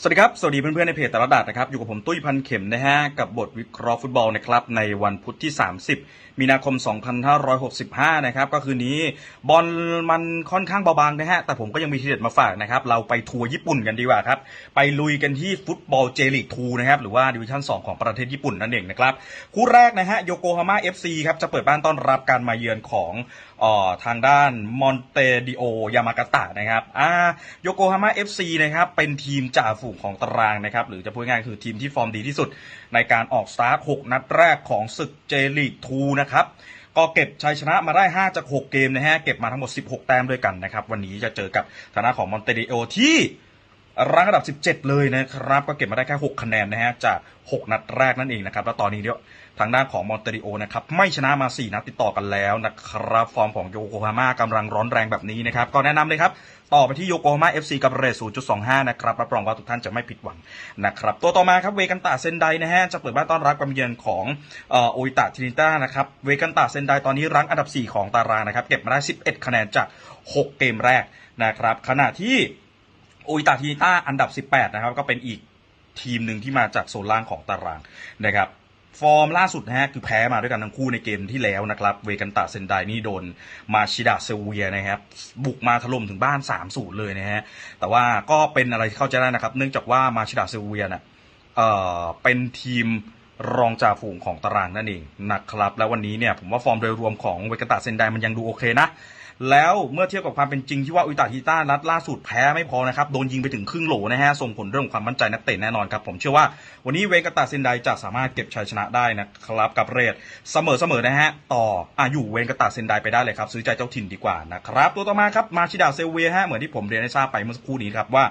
สวัสดีครับ สวัสดีเพื่อน ๆ ในเพจตลาดดัดนะครับ อยู่กับผมตุ้ยพันเข็มนะฮะ กับบทวิเคราะห์ฟุตบอลนะครับ ในวันพุธที่ 30 มีนาคม 2565 นะครับ ก็คือนี้บอลมันค่อนข้างเบาบางนะฮะ แต่ผมก็ยังมีทีเด็ดมาฝากนะครับ เราไปทัวร์ญี่ปุ่นกันดีกว่าครับ ไปลุยกันที่ฟุตบอลเจลีก2นะครับ หรือว่าดิวิชั่น 2 ของประเทศญี่ปุ่นนั่นเองนะครับ คู่แรกนะฮะ โยโกฮาม่า FC ครับ จะเปิดบ้านต้อนรับการมาเยือนของออทางด้านมอนเตดิโอยามากาตะนะครับ อ่า โยโกฮาม่า FC นะครับ เป็นทีมจ่าฝูงของตารางนะครับ หรือจะพูดง่ายๆคือทีมที่ฟอร์มดีที่สุด ในการออกสตาร์ท 6 นัดแรกของศึกเจลีกทูนะครับ ก็เก็บชัยชนะมาได้ 5 จาก 6 เกมนะฮะ เก็บมาทั้งหมด 16 แต้มด้วยกันนะครับ วันนี้จะเจอกับฐานะของมอนเตดิโอที่รั้งอันดับ 17 เลยนะครับ ก็เก็บมาได้แค่ 6 คะแนนนะฮะ จาก 6 นัดแรกนั่นเองนะครับ แล้วตอนนี้เดี๋ยว ทางด้านของมอนเตดิโอนะครับไม่ชนะมา 4 นัดติดต่อกันแล้วนะครับ ฟอร์มของโยโกฮาม่ากำลังร้อนแรงแบบนี้นะครับ ก็แนะนำเลยครับ ต่อไปที่โยโกฮาม่า FC กับเรท0.25 นะครับ รับรองว่าทุกท่านจะไม่ผิดหวังนะครับ ตัวต่อมาครับเวกันตาเซนไดนะฮะ จะเปิดบ้านต้อนรับกามเยือนของโออิตะทินิต้านะครับ เวกันตาเซนไดตอนนี้รั้งอันดับ 4 ของตารางนะครับ เก็บมาได้ 11 คะแนนจาก 6 เกมแรกนะครับ ขณะที่โออิตาทีต้าอันดับ 18 นะครับ ก็เป็นอีกทีมหนึ่งที่มาจากโซนล่างของตารางนะครับ ฟอร์มล่าสุดนะฮะคือแพ้มาด้วยกันทั้งคู่ในเกมที่แล้วนะครับ เวกันตาเซนไดนี่โดนมาชิดาเซเวียนะครับบุกมาถล่มถึงบ้าน3-0เลยนะฮะแต่ว่าก็เป็นอะไรเข้าใจได้นะครับ เนื่องจากว่ามาชิดาเซเวียน่ะเอ่อเป็นทีมรองจ่าฝูงของตารางนั่นเองนะครับ แล้ววันนี้เนี่ยผมว่าฟอร์มโดยรวมของเวกันตาเซนไดมันยังดูโอเคนะ แล้วเมื่อเทียบกับความเป็นจริงที่ว่าอุยตาฮิต้านัดล่าสุดแพ้ไม่พอนะครับ โดนยิงไปถึงครึ่งโหลนะฮะ ส่งผลเรื่องของความมั่นใจนักเตะแน่นอนครับ ผมเชื่อว่าวันนี้เวกาตาเซนไดจะสามารถเก็บชัยชนะได้นะครับกับเรทเสมอเสมอนะฮะต่ออะอยู่เวนกาตาเซนไดไปได้เลยครับซื้อใจเจ้าถิ่นดีกว่านะครับตัวต่อมาครับมาชิดาเซเวียฮะเหมือนที่ผมเรียนให้ทราบไปเมื่อสักครู่นี้ครับว่า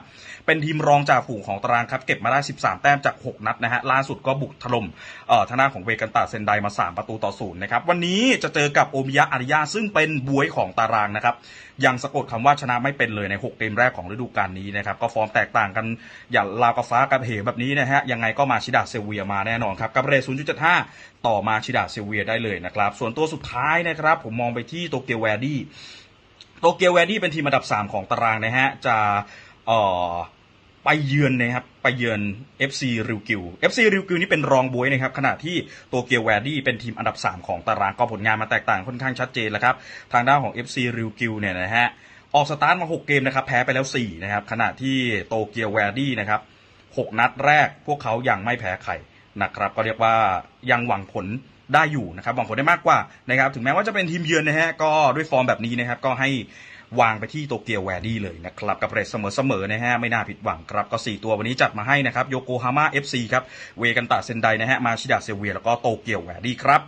เป็นทีมรองจากฝูงของตารางครับเก็บมาได้ 13 แต้มจาก 6 นัดนะฮะล่าสุดก็บุกถล่มเอ่อทางด้านของเวกันตาเซนไดมา 3 ประตูต่อศูนย์นะครับวันนี้จะเจอกับโอมิยะอาริยาซึ่งเป็นบวยของตารางนะครับยังสะกดคำว่าชนะไม่เป็นเลยใน 6 เกมแรกของฤดูกาลนี้นะครับก็ฟอร์มแตกต่างกันอย่างลาวกับฟ้ากับเหวแบบนี้นะฮะยังไงก็มาชิดาเซเวียมาแน่นอนครับกับเรท0.75 ต่อมาชิดาเซเวียได้เลยนะครับส่วนตัวสุดท้ายนะครับผมมองไปที่โตเกียวแวร์ดี้โตเกียวแวร์ดี้เป็นทีมอันดับ 3 ของตารางนะฮะจะเอ่อ ไปเยือนนะครับไปเยือน FC ริวกิว FC ริวกิวนี่เป็นรองบวยนะครับขณะที่โตเกียวแวร์ดี้เป็นทีมอันดับ 3 ของตารางก็ผลงานมาแตกต่างค่อนข้างชัดเจนแล้วครับ ทางด้านของ FC ริวกิวเนี่ยนะฮะออกสตาร์ทมา 6 เกมนะครับแพ้ไปแล้ว 4 นะครับ ขณะที่โตเกียวแวร์ดี้นะครับ 6 นัดแรกพวกเขายังไม่แพ้ใครนะครับก็เรียกว่ายังหวังผลได้อยู่นะครับหวังผลได้มากกว่านะครับถึงแม้ว่าจะเป็นทีมเยือนนะฮะก็ด้วยฟอร์มแบบนี้นะครับก็ให้ วางไปที่โตเกียวแวร์ดี้เลยนะครับ กับเรทเสมอๆนะฮะไม่น่าผิดหวังครับก็ 4 ตัววันนี้จัดมาให้นะครับโยโกฮาม่าเอฟซีครับเวกันตาเซนไดนะฮะมาชิดาเซเวียแล้วก็โตเกียวแวร์ดี้ครับ